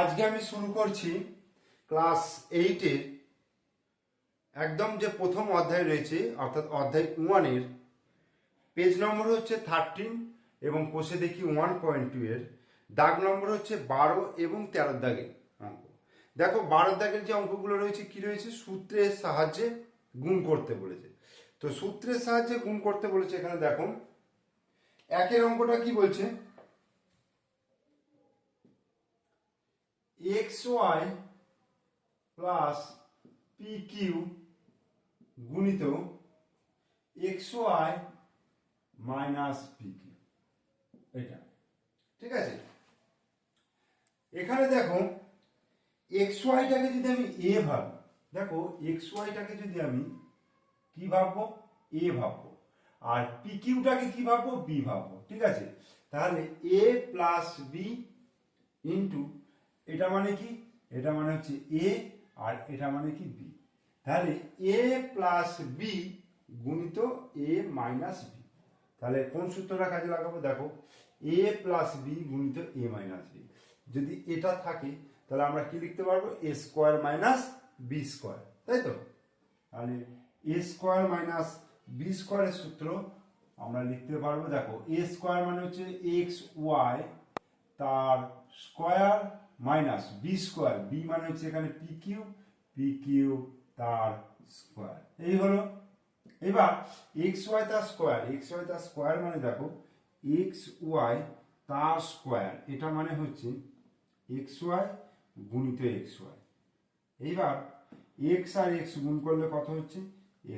আজকে আমি শুরু করছি ক্লাস এইটের একদম যে প্রথম অধ্যায় রয়েছে, অর্থাৎ অধ্যায় ওয়ানের পেজ নম্বর হচ্ছে থার্টিন এবং কোষে দেখি ওয়ান পয়েন্ট টু এর। দাগ নম্বর হচ্ছে বারো এবং তেরো দাগের অঙ্ক। দেখো, বারো দাগের যে অঙ্কগুলো রয়েছে, কি রয়েছে? সূত্রের সাহায্যে গুণ করতে বলেছে। তো সূত্রের সাহায্যে গুণ করতে বলেছে এখানে দেখো। একের অঙ্কটা কি বলছে? ওয়াই প্লাস কিউ গুণিত X Y minus P Q এটা। ঠিক আছে? এখানে দেখো এক্স ওয়াইটাকে যদি আমি এ ভাবি, দেখো এক্স ওয়াইটাকে যদি আমি কি ভাববো? এ ভাববো। আর পি কিউটাকে কি ভাববো? বি ভাববো। ঠিক আছে? তাহলে এ প্লাস বি ইন্টু এটা মানে কি? এটা মানে হচ্ছে এ আর এটা মানে কি বি তাহলে এ প্লাস বি গুণিত এ মাইনাস বি তাহলে কোন সূত্রটা কাজে লাগাবো? দেখো এ প্লাস বি গুণিত এ মাইনাস বি যদি এটা থাকে, তাহলে আমরা কি লিখতে পারব? A square minus B square তাই তো? তাহলে এ স্কোয়ার মাইনাস বি স্কোয়ারের সূত্র আমরা লিখতে পারব। দেখো এ স্কোয়ার মানে হচ্ছে এক্স ওয়াই তার square minus B square, B মানে হচ্ছে এখানে পি কিউ পি কিউ তার স্কোয়ার। এই হলো, এবার এক্স ওয়াই তার স্কোয়ার এক্স ওয়াই তার স্কোয়ার মানে দেখো এক্স ওয়াই তার স্কোয়ার, এটা মানে হচ্ছে এক্স ওয়াই গুণিত এক্স ওয়াই এইবার এক্স আর এক্স গুণ করলে কত হচ্ছে?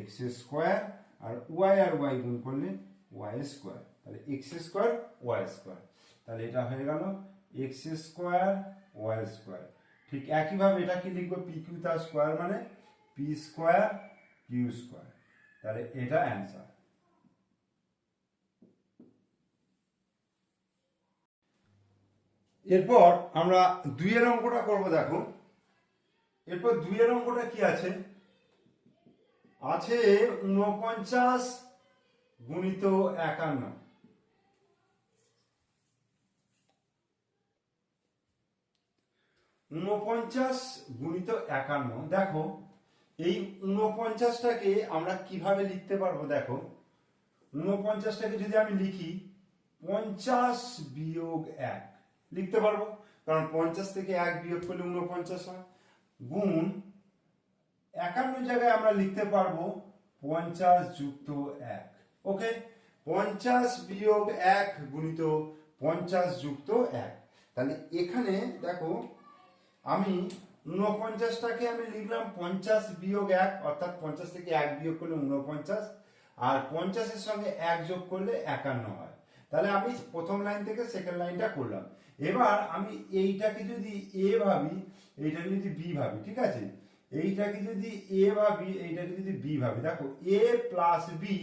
এক্স স্কোয়ার, আর ওয়াই আর ওয়াই গুণ করলে ওয়াই স্কোয়ার। তাহলে এক্স স্কোয়ার ওয়াই স্কোয়ার। তাহলে এটা হয়ে গেল এক্স স্কোয়ার ওয়াই স্কোয়ার ঠিক একইভাবে এটা কি লিখব? পি কিউ তার স্কোয়ার মানে পি স্কোয়ার কিউ স্কোয়ার তাহলে এটা অ্যান্সার এরপর আমরা দুইয়ের অঙ্কটা করব, দেখো। এরপর দুইয়ের অঙ্কটা কি আছে? আছে উনপঞ্চাশ গুণিত একান্ন। উনপঞ্চাশ গুণিত একান্ন, দেখো, এই উনপঞ্চাশটাকে আমরা কীভাবে লিখতে পারব, দেখো উনপঞ্চাশটাকে যদি আমি লিখি, পঞ্চাশ বিয়োগ এক, লিখতে পারব? কারণ পঞ্চাশ থেকে এক বিয়োগ করলে উনপঞ্চাশ হয়। গুণ, একান্ন জায়গায় আমরা লিখতে পারব পঞ্চাশ যুক্ত এক, ওকে? পঞ্চাশ বিয়োগ এক গুণিত পঞ্চাশ যুক্ত এক। তাহলে এখানে, দেখো আমি উনপঞ্চাশটাকে আমি লিখলাম, পঞ্চাশ বিয়োগ এক, অর্থাৎ পঞ্চাশ থেকে এক বিয়োগ করলে উনপঞ্চাশ আর পঞ্চাশের সঙ্গে এক যোগ করলে একান্ন হয়। তাহলে আমি প্রথম লাইন থেকে সেকেন্ড লাইনটা করলাম। এবার আমি এইটাকে যদি এ ভাবি, এইটাকে যদি বি ভাবি, ঠিক আছে? এইটাকে যদি এ ভাবি, এইটাকে যদি বি ভাবি। দেখো, এ প্লাস বি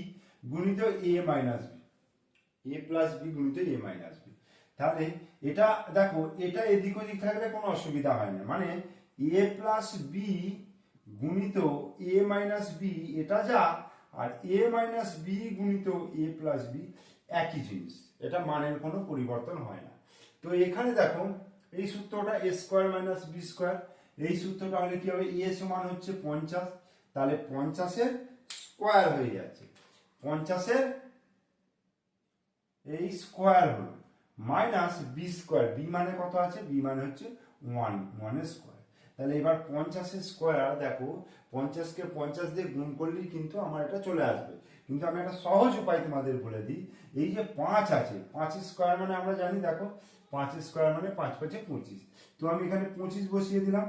গুণিত A minus B. A plus B গুণিত এ মাইনাস বি। তাহলে এটা দেখো, এটা এদিক ওদিক থাকলে কোনো অসুবিধা হয় না। মানে এ প্লাস বি গুণিত এ মাইনাস বি এটা যা, আর এ মাইনাস বি গুণিত এ প্লাস বি একই জিনিস। এটা মানের কোনো পরিবর্তন হয় না। তো এখানে দেখো, এই সূত্রটা A square minus B square এই সূত্রটা হলে কি হবে? এ সমান হচ্ছে পঞ্চাশ। তাহলে পঞ্চাশের স্কোয়ার হয়ে যাচ্ছে পঞ্চাশের এই স্কোয়ার হলো। মাইনাস বি স্কোয়ার বি মানে কত আছে? বি মানে হচ্ছে ওয়ান ওয়ানের স্কোয়ার। তাহলে এবার পঞ্চাশের স্কোয়ার, দেখো, পঞ্চাশকে পঞ্চাশ দিয়ে গুণ করলেই কিন্তু আমার এটা চলে আসবে। কিন্তু আমি একটা সহজ উপায় তোমাদের বলে দিই, এই যে পাঁচ আছে, পাঁচ স্কোয়ার মানে আমরা জানি, দেখো, পাঁচ স্কোয়ার মানে পাঁচ পাঁচে পঁচিশ। তো আমি এখানে পঁচিশ বসিয়ে দিলাম,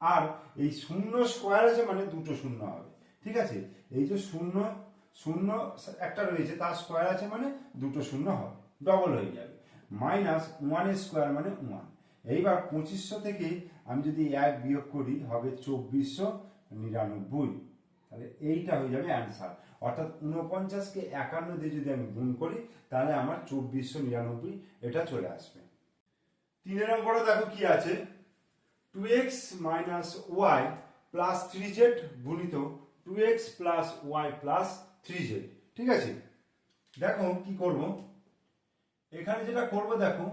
আর এই শূন্য স্কোয়ার আছে মানে দুটো শূন্য হবে, ঠিক আছে? এই যে শূন্য শূন্য একটা রয়েছে, তার স্কোয়ার আছে মানে দুটো শূন্য হবে ডবল হয়ে যাবে। মাইনাস ওয়ানের স্কোয়ার মানে ওয়ান। এইবার পঁচিশশো থেকে আমি যদি এক বিয়োগ করি, হবে চব্বিশশো নিরানব্বই। তাহলে এইটা হয়ে যাবে অ্যান্সার অর্থাৎ উনপঞ্চাশকে একান্ন দিয়ে যদি আমি গুণ করি, তাহলে আমার চব্বিশশো নিরানব্বই, এটা চলে আসবে। তিনের অঙ্কটা দেখো কি আছে। Two X minus Y plus three Z গুণিত two X plus Y plus three Z ঠিক আছে? দেখো কি করব? এখানে যেটা করব দেখো,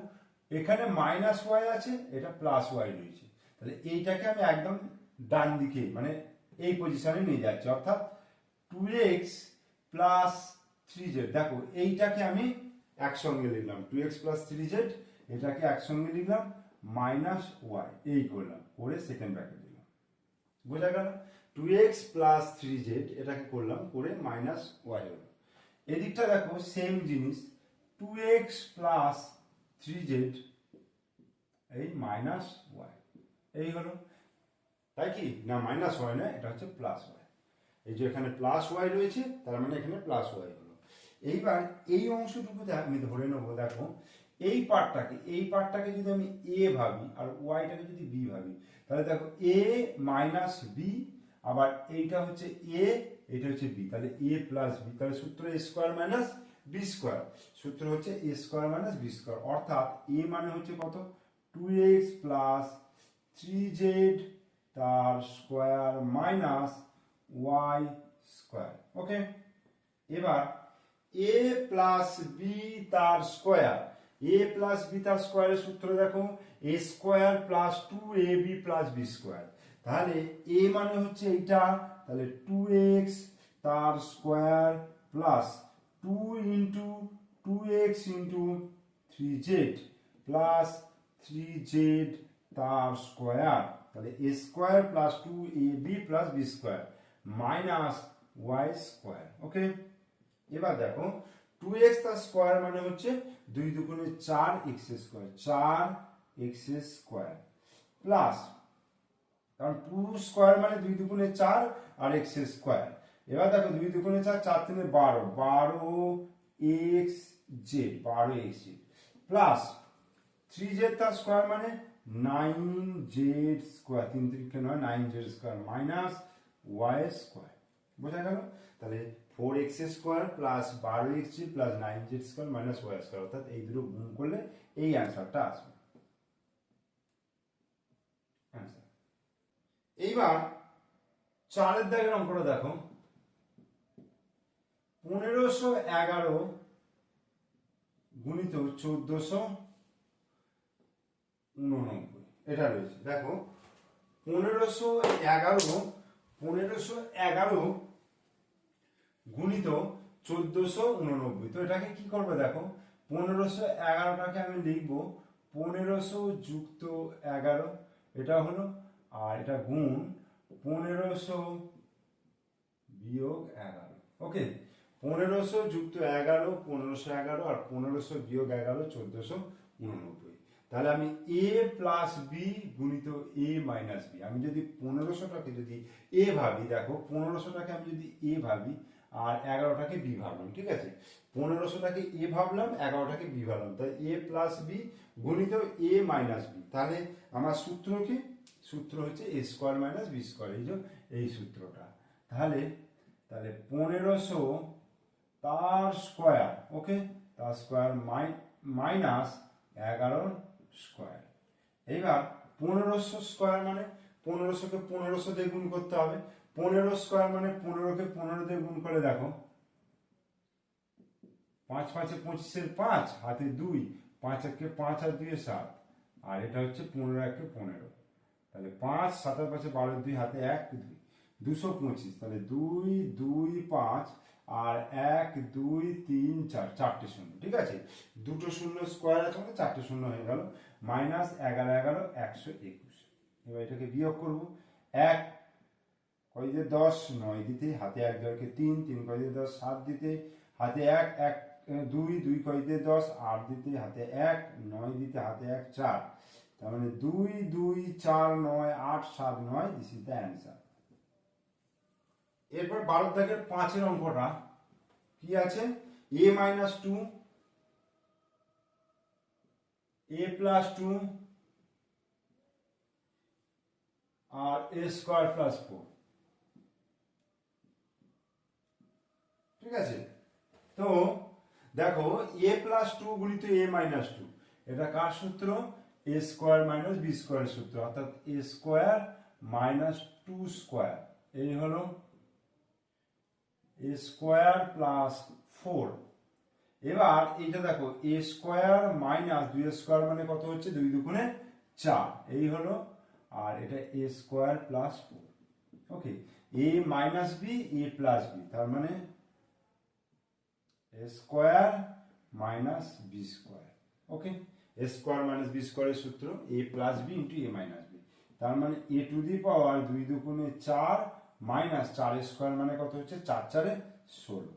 এখানে মাইনাস ওয়াই আছে, এটা প্লাস ওয়াই রয়েছে। তাহলে এইটাকে আমি একদম ডান দিকে মানে এই পজিশনে নিয়ে যাচ্ছি। অর্থাৎ two X plus three Z দেখো, এইটাকে আমি একসঙ্গে লিখলাম। Two X plus three Z এটাকে একসঙ্গে লিখলাম মাইনাস ওয়াই এই করলাম, করে সেকেন্ড ব্র্যাকেট দিলাম। বোঝা গেল? Two X plus three Z এটাকে করলাম, করে মাইনাস ওয়াই হলো। এদিকটা দেখো সেম জিনিস। Two X plus three Z এই মাইনাস ওয়াই এই হলো। তাই কি? না মাইনাস ওয়াই না, এটা হচ্ছে প্লাস ওয়াই এই যে এখানে প্লাস ওয়াই রয়েছে, তার মানে এখানে প্লাস ওয়াই হলো। এইবার এই অংশটুকুতে আমি ধরে নেব, দেখো, এই পার্টটাকে এই পার্টটাকে যদি আমি এ ভাবি আর ওয়াইটাকে যদি বি ভাবি, তাহলে দেখো এ মাইনাস বি আবার এইটা হচ্ছে এ এটা হচ্ছে বি তাহলে এ প্লাস বি তাহলে সূত্র স্কোয়ার মাইনাস বি স্কোয়ার সূত্র হচ্ছে A square minus B square অর্থাৎ এ মানে হচ্ছে কত? Two X plus three Z তার square minus Y square okay এবার এ প্লাস বি তার স্কোয়ার এ প্লাস বি তার স্কোয়ারের সূত্র দেখো। A square plus two A B plus B square তাহলে এ মানে হচ্ছে এইটা। তাহলে টু এক্স তার square plus two into two X into three Z plus three Z তার স্কোয়ার তাহলে A square plus two A B plus B square minus Y square okay এবার দেখো টু এক্স তার স্কোয়ার মানে হচ্ছে দুই দুগুণে চার এক্স স্কোয়ার চার এক্স স্কোয়ার প্লাস কারণ টু স্কোয়ার মানে দুই দুগুণে চার আর এক্স স্কোয়ার এবার দেখো দুই দুগুণে চার চার তিনে বারো বারো এক্স জেড বারো X Z plus three Z তার স্কোয়ার মানে নাইন জেড স্কোয়ার তিন তিনকে নয় nine Z square minus Y square বোঝা গেল? তাহলে ফোর এক্স স্কোয়ার প্লাস বারো X Z plus nine Z square minus Y square অর্থাৎ এই দুটো গুণ করলে এই অ্যান্সারটা আসবে। এইবার চারের দাগের অঙ্কটা দেখো। পনেরোশো এগারো গুণিত চোদ্দশো উননব্বই। এটা রয়েছে। দেখো, পনেরোশো এগারো পনেরোশো এগারো গুণিত চোদ্দশো উননব্বই। তো এটাকে কি করবে দেখো, পনেরোশো এগারোটাকে আমি লিখব পনেরোশো যুক্ত এগারো। এটা হলো, আর এটা গুণ পনেরোশো বিয়োগ এগারো। ওকে? পনেরোশো যুক্ত এগারো, পনেরোশো এগারো আর পনেরোশো বিয়োগ এগারো, চোদ্দশো উননব্বই। তাহলে আমি এ প্লাস বি গুণিত এ মাইনাস বি। আমি যদি পনেরোশোটাকে যদি এ ভাবি, দেখো পনেরোশোটাকে আমি যদি এ ভাবি আর এগারোটাকে বি ভাবলাম, ঠিক আছে? পনেরোশোটাকে এ ভাবলাম, এগারোটাকে বি ভাবলাম। তাই এ প্লাস বি গুণিত এ মাইনাস বি। তাহলে আমার সূত্র কি? সূত্র হচ্ছে A square minus B square. এই যে এই সূত্রটা। তাহলে তাহলে পনেরোশো তার স্কোয়ার, ওকে? তার স্কোয়ার মাইনাস এগারো স্কোয়ার। এইবার পনেরোশো স্কোয়ার মানে? পনেরোশোকে পনেরোশো দিয়ে গুণ করতে হবে। পনেরো স্কোয়ার মানে পনেরোকে পনেরো দিয়ে গুণ করে দেখো। পাঁচ পাঁচে পঁচিশের পাঁচ, হাতে দুই। পাঁচ একে পাঁচ আর দুই সাত। আর এটা হচ্ছে পনেরো একে পনেরো। তাহলে পাঁচ, সাতের পাশে বারো, দুই, হাতে এক, দুই। দুশো পঁচিশ, তাহলে দুই দুই, পাঁচ আর এক, দুই, তিন, চার, চারটে শূন্য, ঠিক আছে? দুটো শূন্য স্কোয়ার আছে মানে চারটে শূন্য হয়ে গেল। মাইনাস এগারো এগারো, একশো একুশ। এবার এটাকে বিয়োগ করব। এক, কয় দশ? নয় দিতে। হাতে এক জনকে তিন তিন কয় দশ? সাত দিতে। হাতে এক এক, দুই দুই কয় দিয়ে দশ? আট দিতে। হাতে এক, নয় দিতে। হাতে এক, চার। তার মানে দুই দুই, চার, নয়, আট, সাত, নয় দিস ইজ দ্য অ্যান্সার এরপর বারো দাগের পাঁচের অঙ্কটা কি আছে? A minus two A plus two R A square plus four ঠিক আছে? তো দেখো এ প্লাস টু গুণিত এ মাইনাস টু এটা কার সূত্র? এ স্কোয়ার মাইনাস বি স্কোয়ারের সূত্র, অর্থাৎ A square minus two square এই হলো স্কোয়ার প্লাস ফোর। এবার এইটা দেখো, এ স্কোয়ার মাইনাস দুই স্কোয়ার মানে কত হচ্ছে? দুই দুগুণে চার। এই হলো, আর এটা A square plus four. Okay, A minus B, A plus B, তার মানে square minus B square. Okay, A square minus B স্কোয়ারের সূত্র, A plus B into A minus B. তার মানে এ টু দি পাওয়ার দুই দুগুণে চার মাইনাস চার স্কোয়ার মানে কত হচ্ছে? চার চারে ষোলো।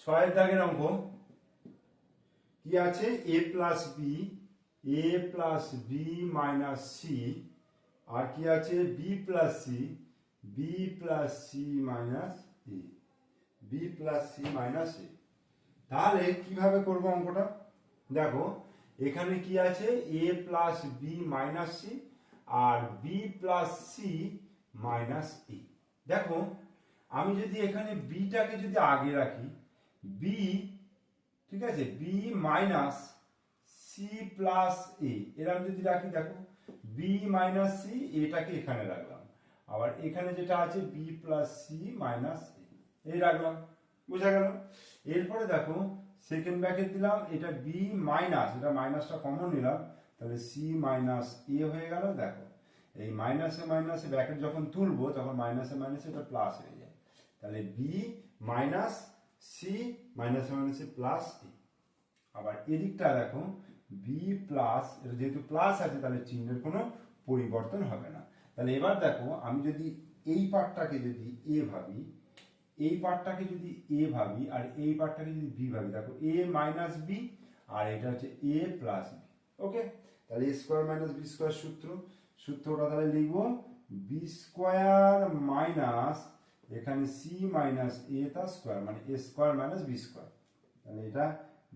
ছয়ের দাগের অঙ্ক কি আছে? A plus B A plus B minus C আর কি আছে? B plus C B plus C minus A B plus C minus A তাহলে কীভাবে করব অঙ্কটা? দেখো এখানে কি আছে? A plus B minus C R B plus C minus A দেখো, আমি যদি এখানে বিটাকে যদি আগে রাখি বি ঠিক আছে? B minus C plus A এরকম যদি রাখি, দেখো বি মাইনাস সি এটাকে এখানে রাখলাম। আবার এখানে যেটা আছে B plus C minus A এই রাখলাম, বোঝা গেল? এরপরে দেখো সেকেন্ড ব্র্যাকেট দিলাম, এটা বি মাইনাস এটা মাইনাসটা কমন নিলাম, তাহলে সি মাইনাস এ হয়ে গেল, দেখো। এই মাইনাসে মাইনাসে ব্র্যাকেট যখন তুলবো, তখন মাইনাসে মাইনাসে এটা প্লাস হয়ে যায়। তাহলে বি মাইনাস সি মাইনাসে মাইনাসে প্লাস এ আবার এদিকটা দেখো বি প্লাস এটা যেহেতু প্লাস আছে, তাহলে চিহ্নের কোনো পরিবর্তন হবে না। তাহলে এবার দেখো, আমি যদি এই পার্টটাকে যদি এ ভাবি এই পার্টটাকে যদি এ ভাবি আর এই পার্টটাকে যদি বি ভাবি দেখো এ মাইনাস বি আর এটা হচ্ছে এ প্লাস বি ওকে তাহলে A square minus B square সূত্র, সূত্রটা তাহলে লিখব বি স্কোয়ার মাইনাস এখানে সি মাইনাস এ তার স্কোয়ার মানে A square minus B square তাহলে এটা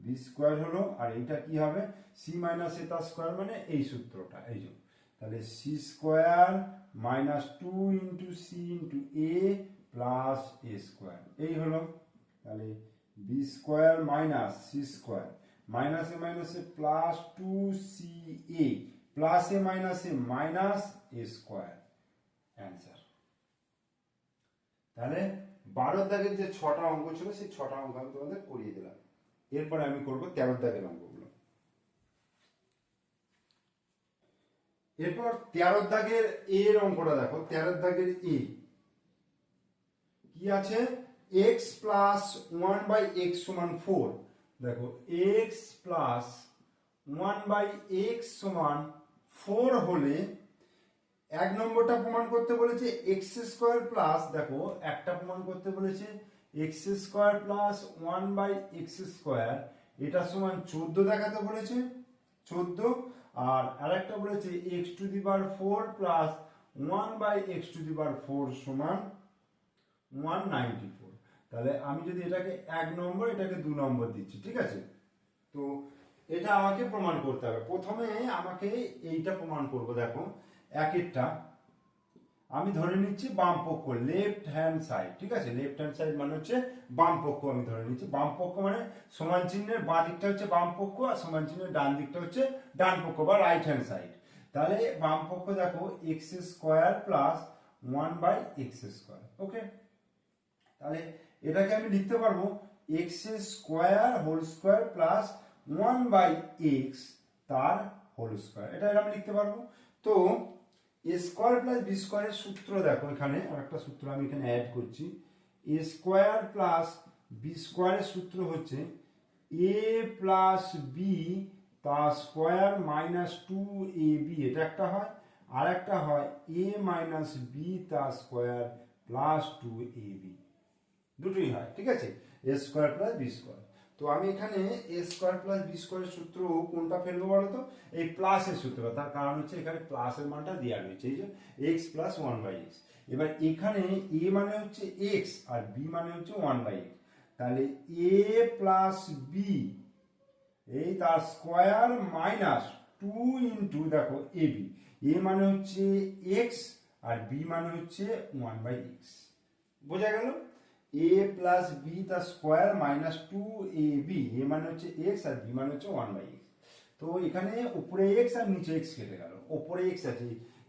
বি স্কোয়ার হলো আর এটা কি হবে? সি মাইনাস এ তার স্কোয়ার মানে এই সূত্রটা, এই যে। তাহলে C square minus two into C into A plus A square এই হলো তাহলে B square minus C square মাইনাসে মাইনাসে plus two C A plus মাইনাসে মাইনাস এ স্কোয়ার অ্যান্সার তাহলে বারো দাগের যে ছটা অঙ্ক ছিল, সেই ছটা অঙ্ক আমি তোমাদের করিয়ে দিলাম। এরপরে আমি করব তেরো দাগের অঙ্কগুলো। এরপর তেরো দাগের এর অঙ্কটা দেখো, তেরো দাগের এ। কি আছে? X plus one by X সমান ফোর দেখো X plus one by X সমান ফোর হলে এক নম্বরটা প্রমাণ করতে বলেছে এক্স স্কোয়ার প্লাস দেখো, একটা প্রমাণ করতে বলেছে X square plus one by X square এটা সমান চোদ্দ দেখাতে বলেছে, চোদ্দ। আর আরেকটা বলেছে x to the bar four plus one by X to the bar four সমান ওয়ান নাইনটি ফোর তাহলে আমি যদি এটাকে এক নম্বর, এটাকে দু নম্বর দিচ্ছি, ঠিক আছে? তো এটা আমাকে প্রমাণ করতে হবে। প্রথমে আমাকে এইটা প্রমাণ করব, দেখো, একেরটা। আমি ধরে নিচ্ছি বাম পক্ষ লেফট হ্যান্ড সাইড ঠিক আছে? লেফট হ্যান্ড সাইড মানে হচ্ছে বাম পক্ষ, আমি ধরে নিচ্ছি। বাম পক্ষ মানে সমান চিহ্নের বাঁ দিকটা হচ্ছে বাম পক্ষ আর সমান চিহ্নের ডান দিকটা হচ্ছে ডান পক্ষ বা রাইট হ্যান্ড সাইড তাহলে বাম পক্ষ দেখো X square plus one by X square okay তাহলে এটাকে আমি লিখতে পারব X square whole square plus one by X তার হোল স্কোয়ার এটা আমি লিখতে পারব। তো এ স্কোয়ার প্লাস বি স্কোয়ারের সূত্র দেখো এখানে আরেকটা সূত্র আমি এখানে অ্যাড করছি। এ স্কোয়ার প্লাস বি স্কোয়ারের সূত্র হচ্ছে এ প্লাস বি তার square minus two A B এটা একটা হয়। আর একটা হয় এ মাইনাস বি তার square plus two A B দুটোই হয়, ঠিক আছে? A square plus B square তো আমি এখানে এ স্কোয়ার প্লাস বি স্কোয়ারের সূত্র কোনটা ফেলব বলো তো এই প্লাসের সূত্র, তার কারণ হচ্ছে এখানে প্লাসের মানটা দেওয়া রয়েছে, এই যে X plus one by X এবার এখানে এ মানে হচ্ছে এক্স আর বি মানে হচ্ছে ওয়ান বাই এক্স তাহলে এ প্লাস বি এই তার স্কোয়ার মাইনাস টু ইন্টু দেখো এ বি এ মানে হচ্ছে এক্স আর বি মানে হচ্ছে ওয়ান বাই এক্স বোঝা গেল? এ প্লাস বি তার square minus two A B A মানে হচ্ছে এক্স আর বি মানে হচ্ছে ওয়ান বাই এক্স তো এখানে উপরে এক্স আর নিচে এক্স কেটে গেল। ওপরে এক্স আছে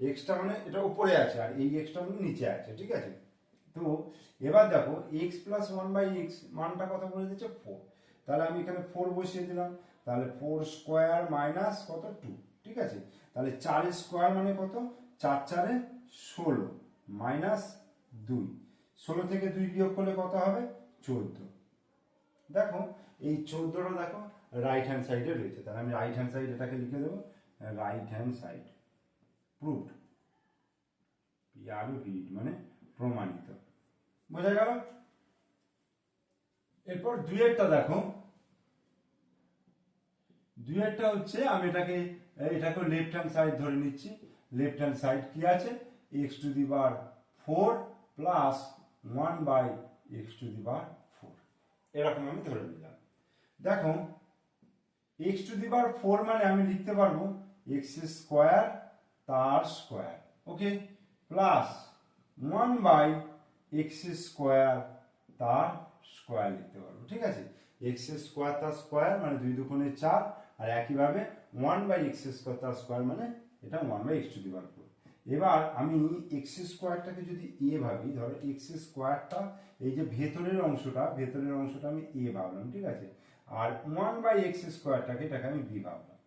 এক্সটা মানে এটা উপরে আছে আর এই এক্সটা মানে নিচে আছে, ঠিক আছে? তো এবার দেখো X plus one by X মানটা কত বলে দিচ্ছে ফোর তাহলে আমি এখানে ফোর বসিয়ে দিলাম। তাহলে ফোর স্কোয়ার মাইনাস কত? টু ঠিক আছে? তাহলে চার স্কোয়ার মানে কত? চার চারে ষোলো মাইনাস দুই। ষোলো থেকে দুই বিয়োগ করলে কত হবে? চোদ্দ। দেখো, এই চোদ্দটা দেখো রাইট হ্যান্ড সাইডে রয়েছে। তাহলে আমি রাইট হ্যান্ড সাইড এটাকে লিখে দেবো। Right hand side proved PRVD মানে প্রমাণিত। বোঝা গেল? এরপর দুয়েরটা দেখো। দুয়েরটা হচ্ছে, আমি এটাকে এটাকে লেফট হ্যান্ড সাইড ধরে নিচ্ছি। লেফট হ্যান্ড সাইড কি আছে? X to the bar four plus one by X to the bar four এরকম আমি ধরে নিলাম। দেখো x to the bar four মানে আমি লিখতে পারব এক্স স্কোয়ার তার square okay plus one by X square তার স্কোয়ার লিখতে পারব, ঠিক আছে? এক্স স্কোয়ার তার স্কোয়ার মানে দুই দুগুণে চার, আর একইভাবে ওয়ান বাই এক্স স্কোয়ার তার স্কোয়ার মানে এটা one by X to the bar four এবার আমি এক্স স্কোয়ারটাকে যদি এ ভাবি, ধরো এক্স স্কোয়ারটা এই যে ভেতরের অংশটা ভেতরের অংশটা আমি এ ভাবলাম, ঠিক আছে? আর ওয়ান বাই এক্স স্কোয়ারটাকে এটাকে আমি বি ভাবলাম,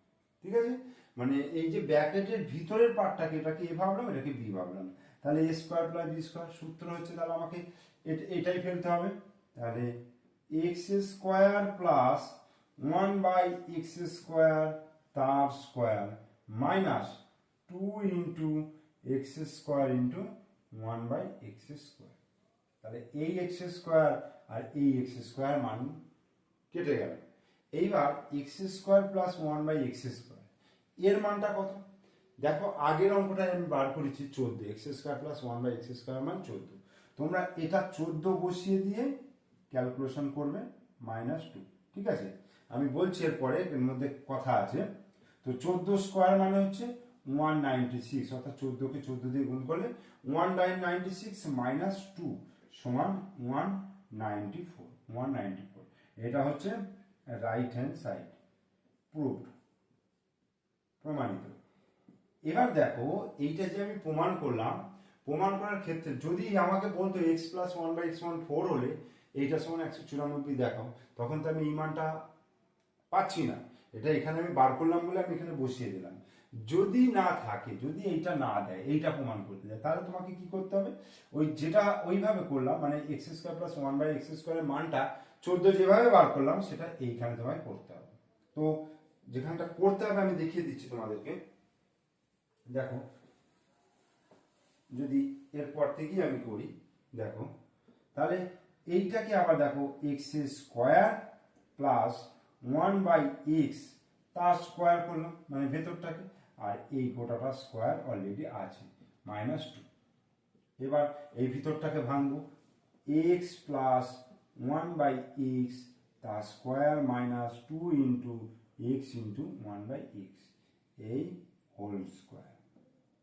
ঠিক আছে? মানে এই যে ব্র্যাকেটের ভিতরের পার্টটাকে এটাকে এ ভাবলাম, এটাকে বি ভাবলাম। তাহলে A square plus B square সূত্র হচ্ছে তাহলে আমাকে এট- এটাই ফেলতে হবে। তাহলে X square plus one by X square তার square minus two into X square into one by X square. তাহলে এই এক্স স্কোয়ার আর এই এক্স স্কোয়ার মান কেটে গেল। এইবার X square plus one by X square, এর মানটা কত? দেখো, আগের অঙ্কটা আমি বার করেছি চোদ্দ, X square plus one by X square মান চোদ্দ। তোমরা এটা চোদ্দ বসিয়ে দিয়ে ক্যালকুলেশন করবে, মাইনাস টু, ঠিক আছে? আমি বলছি এরপরে এর মধ্যে কথা আছে। তো চোদ্দ স্কোয়ার মানে হচ্ছে ওয়ান নাইনটি সিক্স অর্থাৎ চোদ্দকে চোদ্দ দিয়ে গুণ করলে one nine ninety six minus two সমান one ninety four one ninety four এটা হচ্ছে রাইট হ্যান্ড সাইড প্রুভড প্রমাণিত। এবার দেখো, এইটা যে আমি প্রমাণ করলাম, প্রমাণ করার ক্ষেত্রে যদি আমাকে বলতো X plus one by X one four হলে এইটা সমান একশো চুরানব্বই দেখাও, তখন তো আমি এই মানটা পাচ্ছি না। এটা এখানে আমি বার করলাম বলে আমি এখানে বসিয়ে দিলাম। যদি না থাকে, যদি এইটা না দেয়, এইটা প্রমাণ করতে দেয়, তাহলে তোমাকে কি করতে হবে? ওই যেটা ওইভাবে করলাম মানে X square plus one by X স্কোয়ারের মানটা চোদ্দ যেভাবে বার করলাম, সেটা এইখানে তোমায় করতে হবে। তো যেখানটা করতে হবে, আমি দেখিয়ে দিচ্ছি তোমাদেরকে। দেখো, যদি এরপর থেকেই আমি করি, দেখো, তাহলে এইটাকে আবার দেখো X square plus one by X তার স্কোয়ার করলাম মানে ভেতরটাকে। আর এই গোটাটা স্কোয়ার অলরেডি আছে মাইনাস টু এবার এই ভিতরটাকে ভাঙবো। X plus one by X তার square minus two into X into one by X এই হোল স্কোয়ার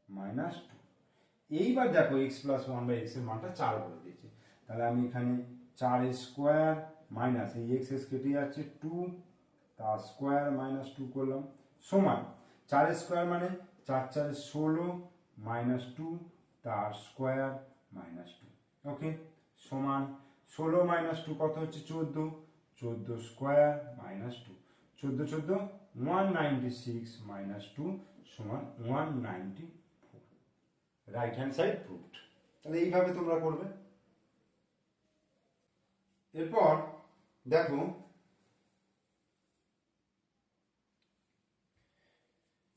মাইনাস টু এইবার দেখো এক্স প্লাস ওয়ান বাই এক্সের মানটা চার বলে দিয়েছে। তাহলে আমি এখানে চার স্কোয়ার মাইনাস এই এক্স এস কেটে যাচ্ছে টু তার স্কোয়ার মাইনাস টু করলাম। সমান চার স্কোয়ার মানে চার চার ষোলো মাইনাস টু, তার স্কোয়ার মাইনাস টু। ওকে, সমান ষোলো মাইনাস টু কত হচ্ছে? চোদ্দ। চোদ্দ স্কোয়ার মাইনাস টু। চোদ্দ চোদ্দ one ninety six minus two সমান one ninety four right hand side proved তাহলে এইভাবে তোমরা করবে। এরপর দেখো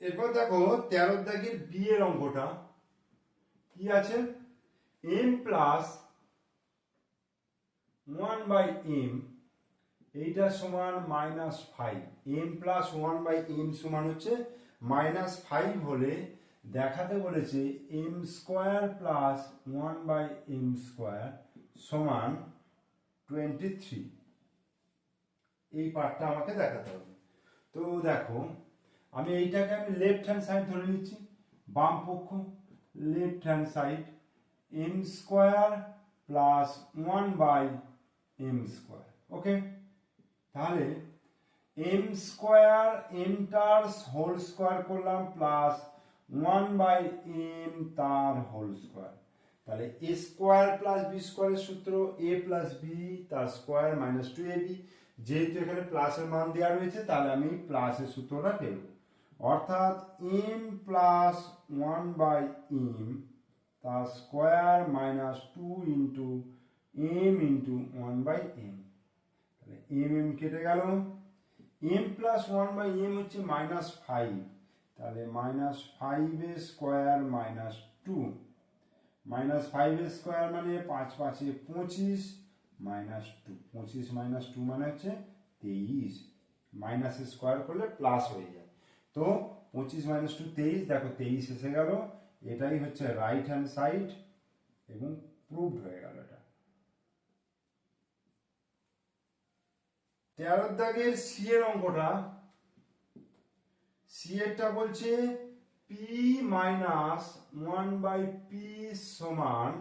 এরপর দেখো, তেরো দাগের বিয়ের অঙ্কটা কি আছে? M plus one by M এইটা সমান minus five M plus one by M সমান হচ্ছে মাইনাস ফাইভ হলে দেখাতে বলেছে M square plus one by M square সমান টোয়েন্টি থ্রি এই পার্টটা আমাকে দেখাতে হবে। তো দেখো আমি এইটাকে আমি লেফট হ্যান্ড সাইড ধরে নিচ্ছি। বাম পক্ষ left hand side M square plus one by M square okay তাহলে এম স্কোয়ার এমটার হোল স্কোয়ার করলাম প্লাস ওয়ান বাই এম তার হোল স্কোয়ার তাহলে এ স্কোয়ার প্লাস বি স্কোয়ারের সূত্র এ প্লাস বি তার square minus two A B যেহেতু এখানে প্লাসের মান দেওয়া রয়েছে, তাহলে আমি প্লাসের সূত্রটা ফেলব অর্থাৎ M plus one by M তার square minus two into M into one by M তাহলে এম এম কেটে গেল। M plus one by M হচ্ছে মাইনাস ফাইভ তাহলে minus five square minus two minus five square মানে পাঁচ পাঁচে পঁচিশ মাইনাস টু পঁচিশ মাইনাস টু মানে হচ্ছে তেইশ। মাইনাস স্কোয়ার করলে প্লাস হয়ে যায় তো পঁচিশ মাইনাস টু তেইশ, দেখো তেইশ এসে গেল। এটাই হচ্ছে রাইট হ্যান্ড সাইড এবং প্রুভড হয়ে গেল এটা। তেরো দাগের সি এর অঙ্কটা সি এরটা বলছে P minus one by P সমান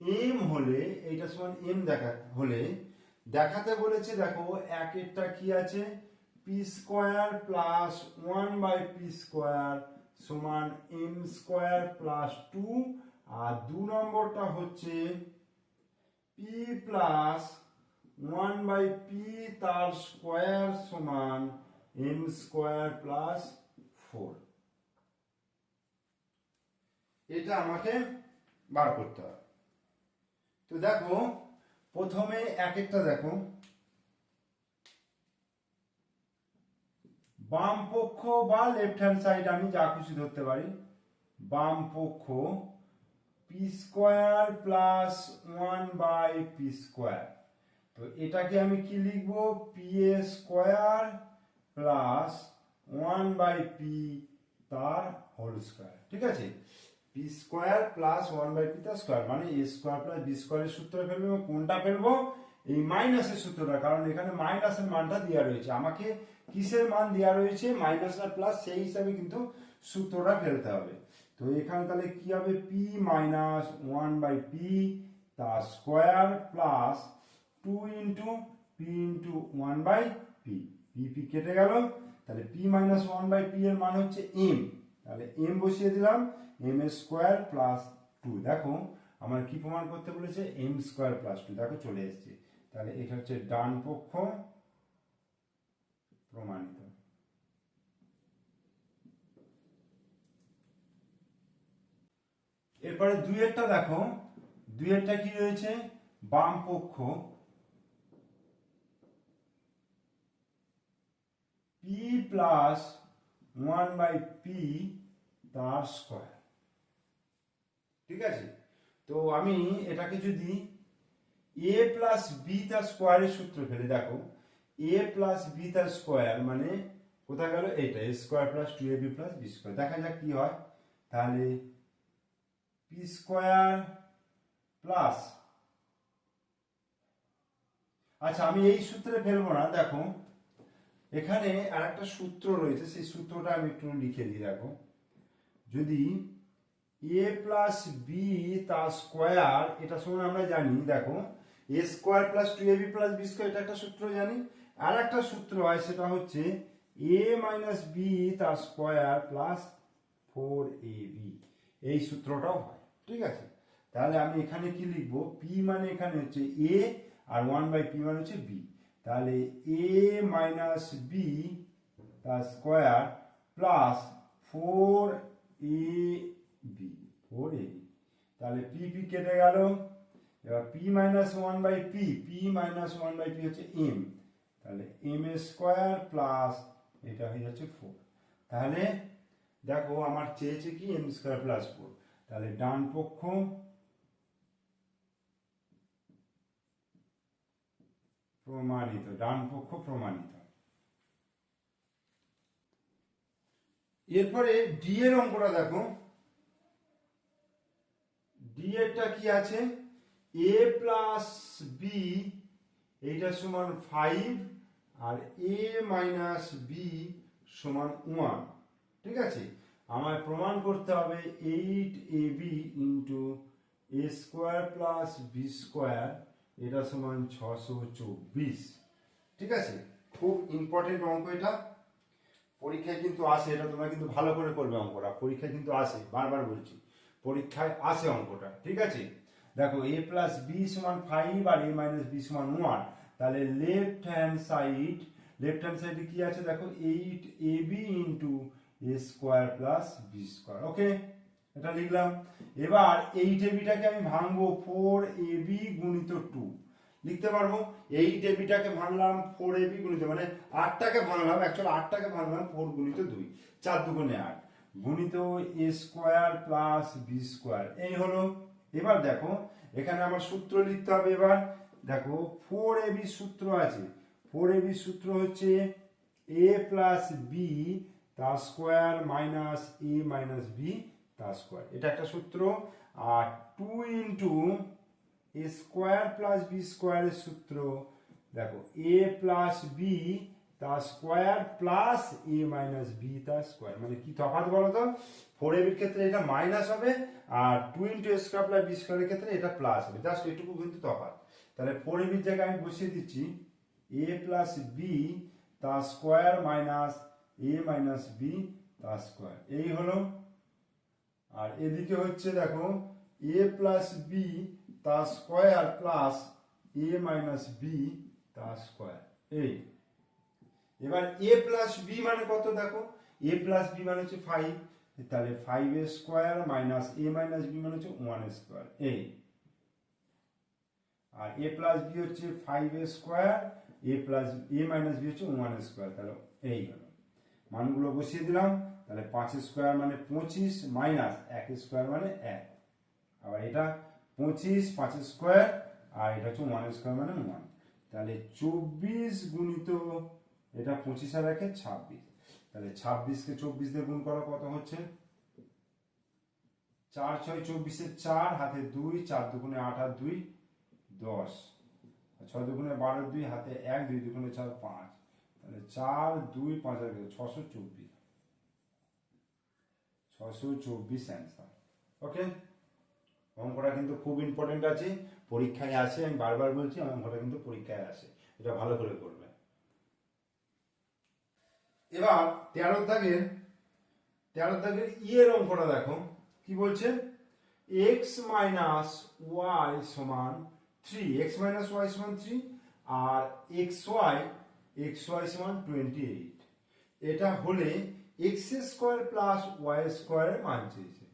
এম হলে, এইটা সমান এম দেখা, হলে দেখাতে বলেছে, দেখো একেরটা কি আছে? P square plus one by P square সমান এম স্কোয়ার প্লাস টু আর দু নম্বরটা হচ্ছে P plus one by P তার স্কোয়ার সমান এম স্কোয়ার প্লাস ফোর এটা আমাকে বার করতে হবে। তো দেখো, প্রথমে এক একটা দেখো। বাম পক্ষ বা লেফট হ্যান্ড সাইড আমি যা খুশি ধরতে পারি। বাম পক্ষ P square plus one by P square তো এটাকে আমি কি লিখব? P A square plus one by P তার হোল স্কোয়ার ঠিক আছে? P square plus one by P তার স্কোয়ার মানে এ স্কোয়ার প্লাস বি স্কোয়ারের সূত্র ফেলব। কোনটা ফেলব? এই মাইনাসের সূত্রটা। কারণ এখানে মাইনাসের মানটা দেওয়া রয়েছে। আমাকে কিসের মান দেওয়া রয়েছে? মাইনাস আর প্লাস সেই হিসাবে কিন্তু সূত্রটা ফেলতে হবে। তো এখানে তাহলে কি হবে? P minus one by P তার square plus two into P into one by P P P কেটে গেল। তাহলে P minus one by P এর মান হচ্ছে এম তাহলে এম বসিয়ে দিলাম। এম এর স্কোয়ার প্লাস টু দেখো, আমার কি প্রমাণ করতে বলেছে? এম স্কোয়ার প্লাস টু দেখো, চলে এসছে। তাহলে এটা হচ্ছে ডান পক্ষ। প্রমাণিত এরপরে দুইয়েরটা দেখো। দুইয়েরটা কি রয়েছে? বাম পক্ষ। P plus one by P তার স্কোয়ার ঠিক আছে? তো আমি এটাকে যদি এ প্লাস বি তার স্কোয়ারের সূত্র ফেলে, দেখো। এ প্লাস বি তার স্কোয়ার মানে কোথায় গেল? এইটা A square plus two A B plus B square দেখা যাক কি হয়। তাহলে পি স্কোয়ার প্লাস আচ্ছা আমি এই সূত্রে ফেলব না, দেখো। এখানে আর একটা সূত্র রয়েছে, সেই সূত্রটা আমি একটু লিখে দিই, দেখো। যদি এ প্লাস বি তার স্কোয়ার এটা সময় আমরা জানি, দেখো। A square plus two A B plus B square এটা একটা সূত্র জানি। আর একটা সূত্র হয়, সেটা হচ্ছে এ মাইনাস বি তার square plus four A B এই সূত্রটাও হয়, ঠিক আছে? তাহলে আমি এখানে কি লিখব? পি মানে এখানে হচ্ছে এ আর ওয়ান বাই পি মানে হচ্ছে বি তাহলে এ মাইনাস বি তার square plus four A B four A তাহলে পি পি কেটে গেল। এবার P minus one by P P minus one by P হচ্ছে এম তাহলে এম এ স্কোয়ার প্লাস এটা হয়ে যাচ্ছে ফোর তাহলে দেখো আমার চেয়েছে কি এম স্কোয়ার প্লাস ফোর তাহলে ডান পক্ষ প্রমাণিত, ডান পক্ষ প্রমাণিত। এরপরে ডি এর অঙ্কটা দেখো। ডি এরটা কি আছে? এ প্লাস বি এইটা সমান ফাইভ আর এ মাইনাস বি সমান ওয়ান ঠিক আছে? আমায় প্রমাণ করতে হবে eight A B into A square plus B square এটা সমান ছশো চব্বিশ, ঠিক আছে? খুব ইম্পর্টেন্ট অঙ্ক এটা। পরীক্ষায় কিন্তু আসে, এটা তোমরা কিন্তু ভালো করে করবে অঙ্কটা। পরীক্ষায় কিন্তু আসে, বারবার বলছি। পরীক্ষায় আসে অঙ্কটা, ঠিক আছে? দেখো এ প্লাস বি সমান ফাইভ আর এ মাইনাস বি সমান ওয়ান তাহলে left hand side left hand সাইডে কি আছে দেখো? Eight A B into A square plus B square okay এটা লিখলাম। এবার এইট এ বিটাকে আমি ভাঙবো ফোর এ বি গুণিত টু লিখতে পারব? এইট এ বিটাকে ভাঙলাম ফোর এ বি গুণিত মানে আটটাকে ভাঙলাম অ্যাকচুয়ালি আটটাকে ভাঙলাম ফোর গুণিত দুই। চার দুগুণে আট। গুণিত A square plus B square এই হলো। এবার দেখো, এখানে আমার সূত্র লিখতে হবে এবার। দেখো ফোর এ বি সূত্র আছে। ফোর এ সূত্র হচ্ছে এ প্লাস বি তার square minus A minus B তার স্কোয়ার এটা একটা সূত্র। আর two into A square plus B স্কোয়ারের সূত্র। দেখো এ প্লাস বি তার square plus A minus B তার স্কোয়ার মানে কি তফাৎ বলো তো? ফোর এবির ক্ষেত্রে এটা মাইনাস হবে, আর two into A square plus B স্কোয়ারের ক্ষেত্রে এটা প্লাস হবে। জাস্ট এটুকু কিন্তু তফাৎ। তাহলে ফোর এবির জায়গায় আমি বসিয়ে দিচ্ছি এ প্লাস বি তা square minus A minus B তার স্কোয়ার এই হলো। আর এদিকে হচ্ছে দেখো এ প্লাস বি তা square plus A minus B তা স্কোয়ার এই। এবার এ প্লাস বি মানে কত দেখো? এ প্লাস বি মানে হচ্ছে ফাইভ তাহলে five a square minus a minus b মানে হচ্ছে ওয়ান স্কোয়ার এই। আর এ প্লাস বি হচ্ছে five a square a plus a minus b হচ্ছে ওয়ান স্কোয়ার তাহলে এই হলো মানগুলো বসিয়ে দিলাম, তাহলে পাঁচ স্কোয়ার মানে পঁচিশ মাইনাস এক স্কোয়ার মানে এক। আবার এটা পঁচিশ, পাঁচ স্কোয়ার আর এটা হচ্ছে ওয়ান স্কোয়ার মানে ওয়ান তাহলে চব্বিশ গুণিত, এটা পঁচিশ আর একে ছাব্বিশ। তাহলে ছাব্বিশকে চব্বিশ দিয়ে গুণ করা, কত হচ্ছে? চার ছয় চব্বিশের চার, হাতে দুই, চার দুগুণে আট আর দুই দশ। ছয় দুগুণে বারো দুই, হাতে এক, দুই দুগুণে চার, পাঁচ। তাহলে চার, দুই, পাঁচ, আর ছশো চব্বিশ। ছশো চব্বিশ অ্যান্সার ওকে অঙ্কটা কিন্তু খুব ইম্পর্টেন্ট আছে। পরীক্ষায় আসে, আমি বারবার বলছি অঙ্কটা কিন্তু পরীক্ষায় আসে। এটা ভালো করে করবে। এবার তেরো দাগের তেরো দাগের ইয়ের অঙ্কটা দেখো। কি বলছে? এক্স মাইনাস ওয়াই সমান থ্রি এক্স মাইনাস ওয়াই সমান থ্রি আর এক্স ওয়াই এক্স ওয়াই সমান টোয়েন্টি এইট এটা হলে এক্স স্কোয়ার প্লাস ওয়াই স্কোয়ারের মান চেয়েছে।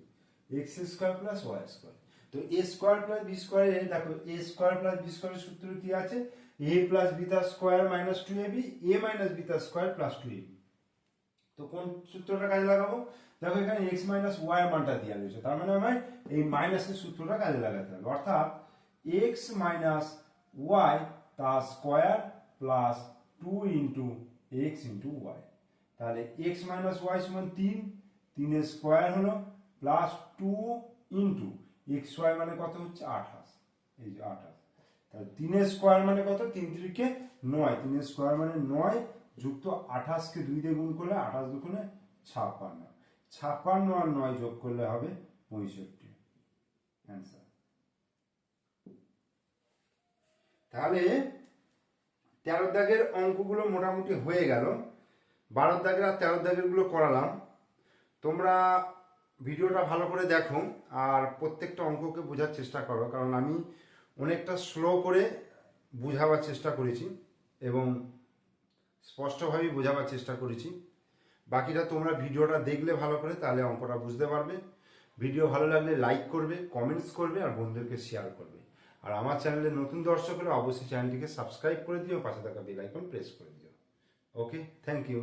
X square plus y square তো এ স্কোয়ার প্লাস বি স্কোয়ারে দেখো এ স্কোয়ার প্লাস বি স্কোয়ারের সূত্র কি আছে? এ প্লাস বি তার square minus two a b a minus b তার square plus two a b তো কোন সূত্রটা কাজে লাগাবো? দেখো এখানে এক্স মাইনাস ওয়াই মানটা দেওয়া রয়েছে তার মানে আমার এই মাইনাসের সূত্রটা কাজে লাগাতে হবে। অর্থাৎ এক্স মাইনাস ওয়াই তার square plus two into x into y তাহলে এক্স মাইনাস ওয়াই সমান তিন, তিনের স্কোয়ার হলো plus two into x y মানে কত হচ্ছে? আঠাশ। এই যে আঠাশ। তাহলে তিনের স্কোয়ার মানে কত? তিন তিরিকে নয়। তিনের স্কোয়ার মানে নয় যুক্ত আঠাশকে দুই দিয়ে গুণ করলে আঠাশ দুগুণে ছাপ্পান্ন। ছাপ্পান্ন আর নয় যোগ করলে হবে পঁয়ষট্টি। অ্যান্সার তাহলে তেরো দাগের অঙ্কগুলো মোটামুটি হয়ে গেল। বারো দাগের আর তেরো দাগেরগুলো করালাম। তোমরা ভিডিওটা ভালো করে দেখো আর প্রত্যেকটা অঙ্ককে বোঝার চেষ্টা করো, কারণ আমি অনেকটা স্লো করে বোঝাবার চেষ্টা করেছি এবং স্পষ্টভাবেই বোঝাবার চেষ্টা করেছি। বাকিটা তোমরা ভিডিওটা দেখলে ভালো করে, তাহলে অঙ্কটা বুঝতে পারবে। ভিডিও ভালো লাগলে লাইক করবে কমেন্টস করবে, আর বন্ধুদেরকে শেয়ার করবে। আর আমার চ্যানেলে নতুন দর্শক হলে অবশ্যই চ্যানেলটিকে সাবস্ক্রাইব করে দিও, পাশে থাকা বেল আইকন প্রেস করে দিও। Okay thank you